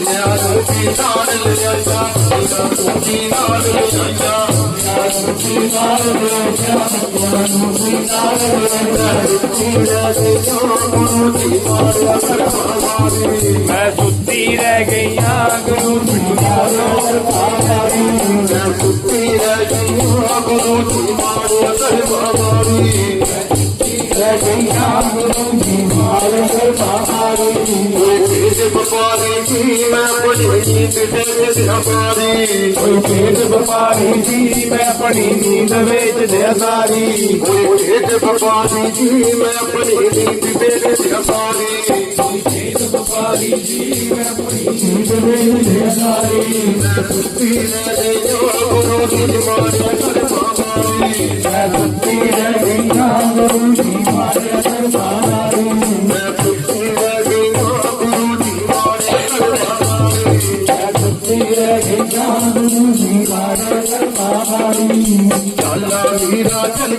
Yeah. मैं सुती रह गई आग मैं सुती मैं सुती रह गई आग ਵਪਾਰੀ ਜੀ ਮੈਂ ਪੜੀ ਨੀਂਦ ਵਿੱਚ ਹਮਾਰੀ ਕੋਈ ਖੇਤ ਵਪਾਰੀ ਜੀ ਮੈਂ ਪੜੀ ਨੀਂਦ ਵਿੱਚ ਹਮਾਰੀ ਕੋਈ ਖੇਤ ਵਪਾਰੀ ਜੀ ਮੈਂ ਪੜੀ ਨੀਂਦ ਵਿੱਚ ਹਮਾਰੀ ਕੋਈ ਖੇਤ ਵਪਾਰੀ ਜੀ ਮੈਂ ਪੜੀ ਨੀਂਦ ਵਿੱਚ ਹਮਾਰੀ ਮੈਂ ਪੁੱਤੀ ਨੇ ਜੋ ਗੁਰੂ ਦੀ ਮਾਰੀ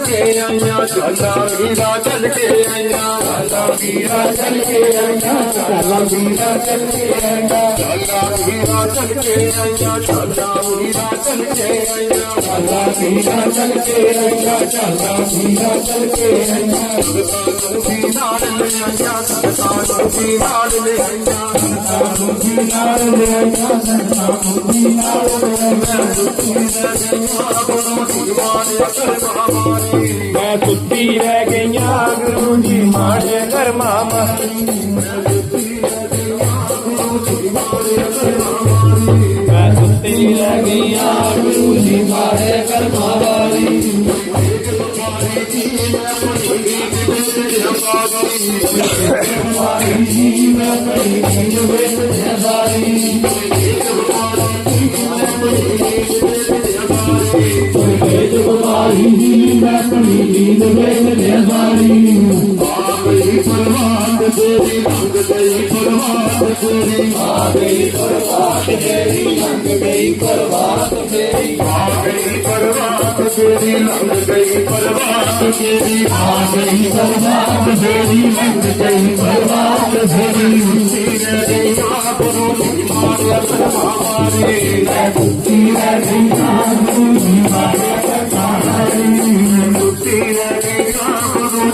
के अइया चला वीरा चल के अइया चला वीरा चल के अइया चला वीरा चल के अइया चला वीरा चल के अइया चला वीरा चल के अइया चला वीरा चल के अइया चला वीरा चल के अइया सुखी नार ले अइया सदा सुखी नार ले अइया सदा सुखी नार ले अइया सदा सुखी नार ले अइया सुखी नार ले अइया गुरु दीवाने कर भवानी मैं कुत्ती रह गई आग रूंधी माड़े घर मामा तेरी मंग गई प्रभात तेरी आ गई प्रभात तेरी मंग गई प्रभात तेरी आ गई प्रभात तेरी मंग गई प्रभात तेरी आ गई प्रभात तेरी मंग गई प्रभात तेरी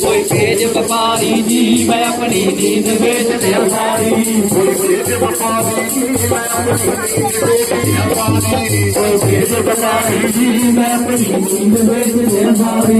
कोई तेज व्यापारी जी मैं अपनी नींद बेच दिया सारी कोई तेज व्यापारी जी मैं अपनी नींद बेच दिया सारी कोई तेज व्यापारी जी मैं अपनी नींद बेच दिया सारी